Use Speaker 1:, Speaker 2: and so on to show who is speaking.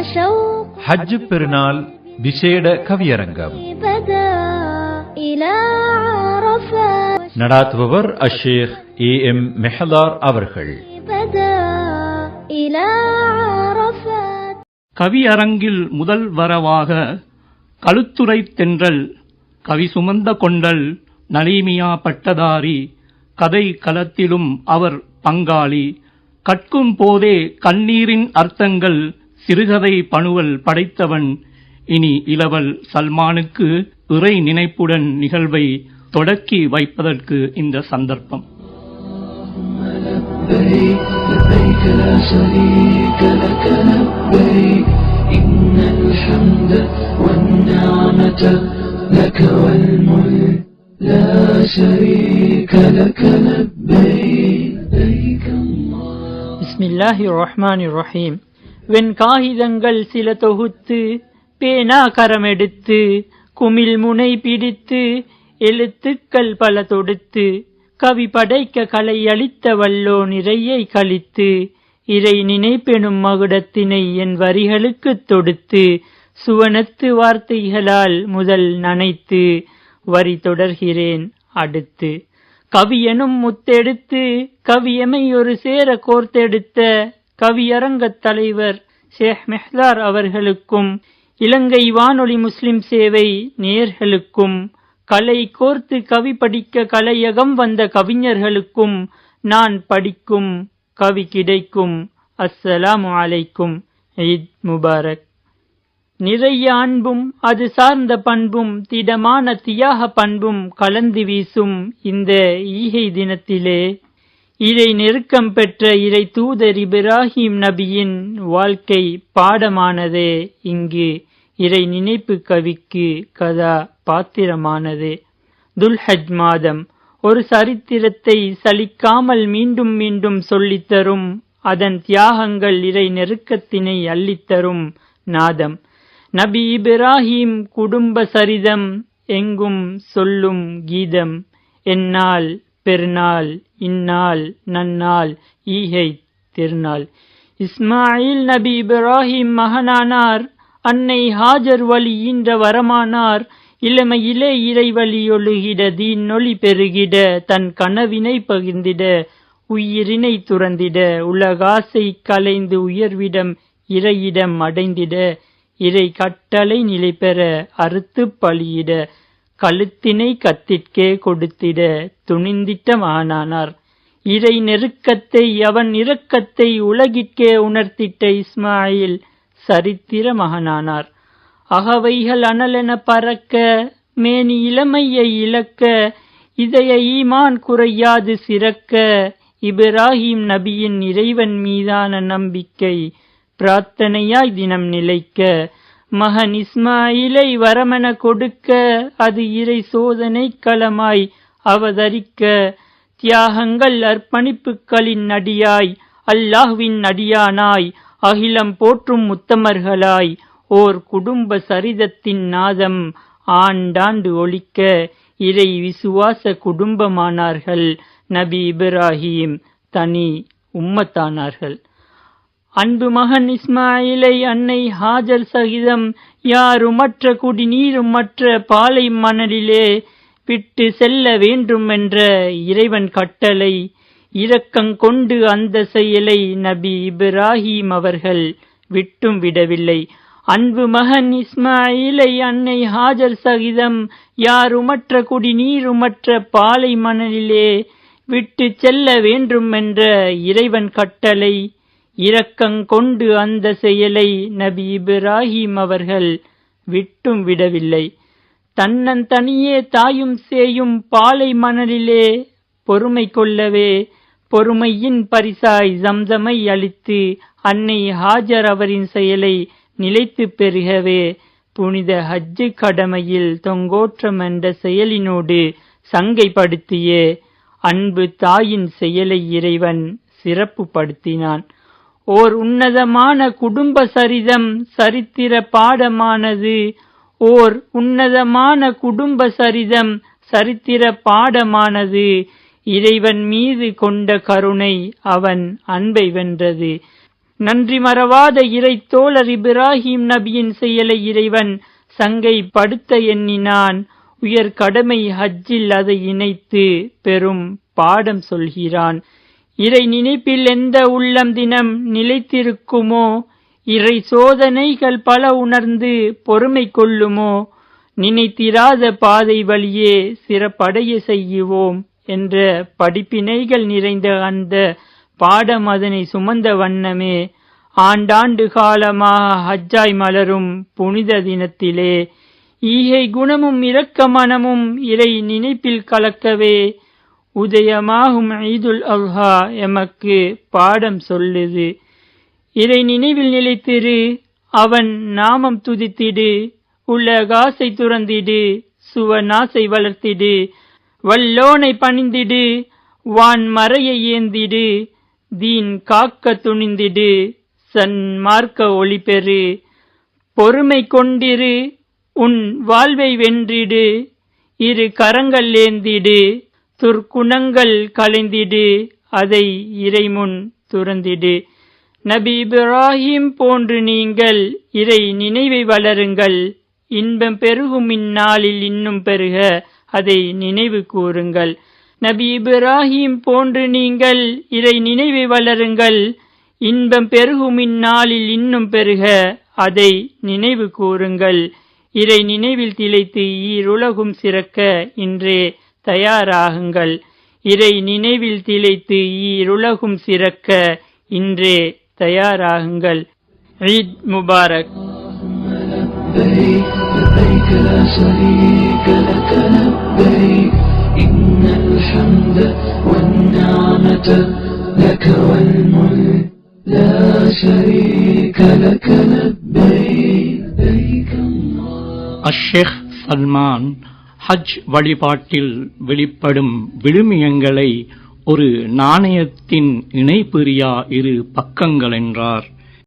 Speaker 1: ஹஜ் பெருநாள் விசேட கவியரங்கம். நடாத்துபவர் அஷேக் A M மெஹதார் அவர்கள்.
Speaker 2: கவியரங்கில் முதல் வரவாக கழுத்துறை தென்றல் கவி சுமந்த கொண்டல் நலீமியா பட்டதாரி கதை களத்திலும் அவர் பங்காளி. கற்கும் போதே கண்ணீரின் அர்த்தங்கள் சிறுகதை பணுவல் படைத்தவன் இனி இளவல் சல்மானுக்கு இறை நினைப்புடன் நிகழ்வை தொடக்கி வைப்பதற்கு இந்த சந்தர்ப்பம்
Speaker 3: لبيك لبيك لا شريك لك لبيك إن الحمد والنعمة لك والملك لا شريك لك لبيك لبيك الله
Speaker 4: பிஸ்மில்லாஹி ரஹ்மானி ரஹீம் வெண் காகிதங்கள் சில தொகுத்து பேனா கரமெடுத்து குமிழ் முனை பிடித்து எழுத்துக்கள் பல தொடுத்து கவி படைக்க கலை அளித்த வல்லோ நிறையை கழித்து இறை நினைப்பெனும் மகுடத்தினை என் வரிகளுக்குத் தொடுத்து சுவனத்து வார்த்தைகளால் முதல் நனைத்து வரி தொடர்கிறேன் அடுத்து. கவியனும் முத்தெடுத்து கவியமை ஒரு சேர கோர்த்தெடுத்த கவியரங்கத் தலைவர் ஷேக் மெஹ்தார் அவர்களுக்கும் இலங்கை வானொலி முஸ்லிம் சேவை நேர்களுக்கும் கலை கோர்த்து கவி படிக்க கலையகம் வந்த கவிஞர்களுக்கும் நான் படிக்கும் கவி கிடைக்கும். அஸ்ஸலாமு அலைக்கும். ஈத் முபாரக். நிறைய அன்பும் அது சார்ந்த பண்பும் திடமான தியாக பண்பும் கலந்து வீசும் இந்த ஈகை தினத்திலே இதை நெருக்கம் பெற்ற இறை தூதர் இப்ராஹிம் நபியின் வாழ்க்கை பாடமானதே. இங்கு இறை நினைப்பு கவிக்கு கதா பாத்திரமானது. துல்ஹஜ் மாதம். ஒரு சரித்திரத்தை சலிக்காமல் மீண்டும் மீண்டும் சொல்லித்தரும் அதன் தியாகங்கள் இறை நெருக்கத்தினை அள்ளித்தரும் நாதம். நபி இப்ராஹிம் குடும்ப சரிதம் எங்கும் சொல்லும் கீதம். என்னால் பெருநாள் இந்நாள் நன்னாள் ஈகை திருநாள். இஸ்மாயில் நபி இப்ராஹிம் மகனானார் அன்னை ஹாஜர் வழி ஈன்ற வரமானார் இளமையிலே இறைவழி ஒழுகிட தீன் பெருகிட தன் கனவினை பகிர்ந்திட உயிரினை துறந்திட உலகாசை கலைந்து உயர்விடம் இறையிடம் அடைந்திட இறை கட்டளை நிலை பெற அறுத்து பலியிட கழுத்தினை கத்திற்கே கொடுத்திட துணிந்திட்ட மகனானார் இறை நெருக்கத்தை அவன் இரக்கத்தை உலகிற்கே உணர்த்திட்ட இஸ்மாயில் சரித்திர மகனானார் அகவைகள் அனலென பறக்க மேனி இளமையை இழக்க இதய ஈமான் குறையாது சிறக்க இப்ராஹிம் நபியின் இறைவன் மீதான நம்பிக்கை பிரார்த்தனையாய் தினம் நிலைக்க மகன் இஸ்மாயிலை வரமென கொடுக்க அது இறை சோதனை களமாய் அவதரிக்க. தியாகங்கள் அர்ப்பணிப்புகளின் நடியாய் அல்லாஹ்வின் நடியானாய் அகிலம் போற்றும் முத்தமர்களாய் ஓர் குடும்ப சரிதத்தின் நாதம் ஆண்டாண்டு ஒழிக்க இறை விசுவாச குடும்பமானார்கள். நபி இப்ராஹிம் தனி உம்மத்தானார்கள். அன்பு மகன் இஸ்மாயிலை அன்னை ஹாஜர் சகிதம் யாருமற்ற குடிநீருமற்ற பாலை மணலிலே விட்டு செல்ல வேண்டும் என்ற இறைவன் கட்டளை இரக்கங் கொண்டு அந்த செயலை நபி இப்ராஹிம் அவர்கள் விட்டும் விடவில்லை. அன்பு மகன் இஸ்மாயிலை அன்னை ஹாஜர் சகிதம் யாருமற்ற குடிநீருமற்ற பாலை மணலிலே விட்டு செல்ல வேண்டும் என்ற இறைவன் கட்டளை இரக்கங் கொண்டு அந்த செயலை நபி இப்ராஹிம் அவர்கள் விட்டும் விடவில்லை. தன்னன் தனியே தாயும் சேயும் பாலை மணலிலே பொறுமை கொள்ளவே பொறுமையின் பரிசாய் ஜம்சமை அளித்து அன்னை ஹாஜர் அவரின் செயலை நிலைத்து பெருகவே புனித ஹஜ்ஜு கடமையில் தொங்கோற்றம் என்ற செயலினோடு சங்கைப்படுத்தியே அன்பு தாயின் செயலை இறைவன் சிறப்புப்படுத்தினான் ஓர் உன்னதமான குடும்ப சரிதம் சரித்திர பாடமானது. ஓர் உன்னதமான குடும்ப சரிதம் சரித்திர பாடமானது. இறைவன் மீது கொண்ட கருணை அவன் அன்பை வென்றது. நன்றி மறவாத இறை தோழர் இப்ராஹிம் நபியின் செயலை இறைவன் சங்கை படுத்த எண்ணினான். உயர் கடமை ஹஜ்ஜில் அதை இணைத்து பெரும் பாடம் சொல்கிறான். இறை நினைப்பில் எந்த உள்ளம் தினம் நிலைத்திருக்குமோ? இறை சோதனைகள் பல உணர்ந்து பொறுமை கொள்ளுமோ? நினைத்திராத பாதை வழியே சிறப்படைய செய்யுவோம் என்ற படிப்பினைகள் நிறைந்த அந்த பாடம் அதனை சுமந்த வண்ணமே. ஆண்டாண்டு காலமாக ஹஜ்ஜாய் மலரும் புனித தினத்திலே. ஈகை குணமும் இரக்க மனமும் இறை நினைப்பில் கலக்கவே. உதயமாகும் ஈதுல் அல்ஹா எமக்கு பாடம் சொல்லுது. இதை நினைவில் நிலைத்திரு அவன் நாமம் துதித்திடு உலகாசை துறந்திடு சுவநாசை வளர்த்திடு வல்லோனை பணிந்திடு வான் மறையை ஏந்திடு தீன் காக்க துணிந்திடு சன்மார்க்க ஒளி பெறு. பொறுமை கொண்டிரு உன் வாழ்வை வென்றிடு இரு கரங்கள் ஏந்திடு துர்க்குணங்கள் கலைந்திடு அதை இறைமுன் துறந்திடு. நபி இப்ராஹிம் போன்று நீங்கள் இறை நினைவை வளருங்கள். இன்பம் பெருகும் இந்நாளில் இன்னும் பெருக அதை நினைவு கூறுங்கள். நபி இப்ராஹிம் போன்று நீங்கள் இறை நினைவை வளருங்கள். இன்பம் பெருகும் இந்நாளில் இன்னும் பெருக அதை நினைவு கூறுங்கள். இறை நினைவில் திளைத்து ஈருலகும் சிறக்க இன்றே தயாராகுங்கள் இறை நினைவில் திளைத்து ஈருலகும் சிறக்க இன்றே தயாராகுங்கள் ஈத் முபாரக்
Speaker 3: لبيك لبيك لا شريك لك لبيك إن الحمد والنعمة لك والملك لا شريك لك لبيك لبيك
Speaker 2: அஷேக் சல்மான் ஹஜ் வழிபாட்டில் வெளிப்படும் விழுமியங்களை ஒரு நாணயத்தின் இணைபிரியா இரு பக்கங்கள் என்றார்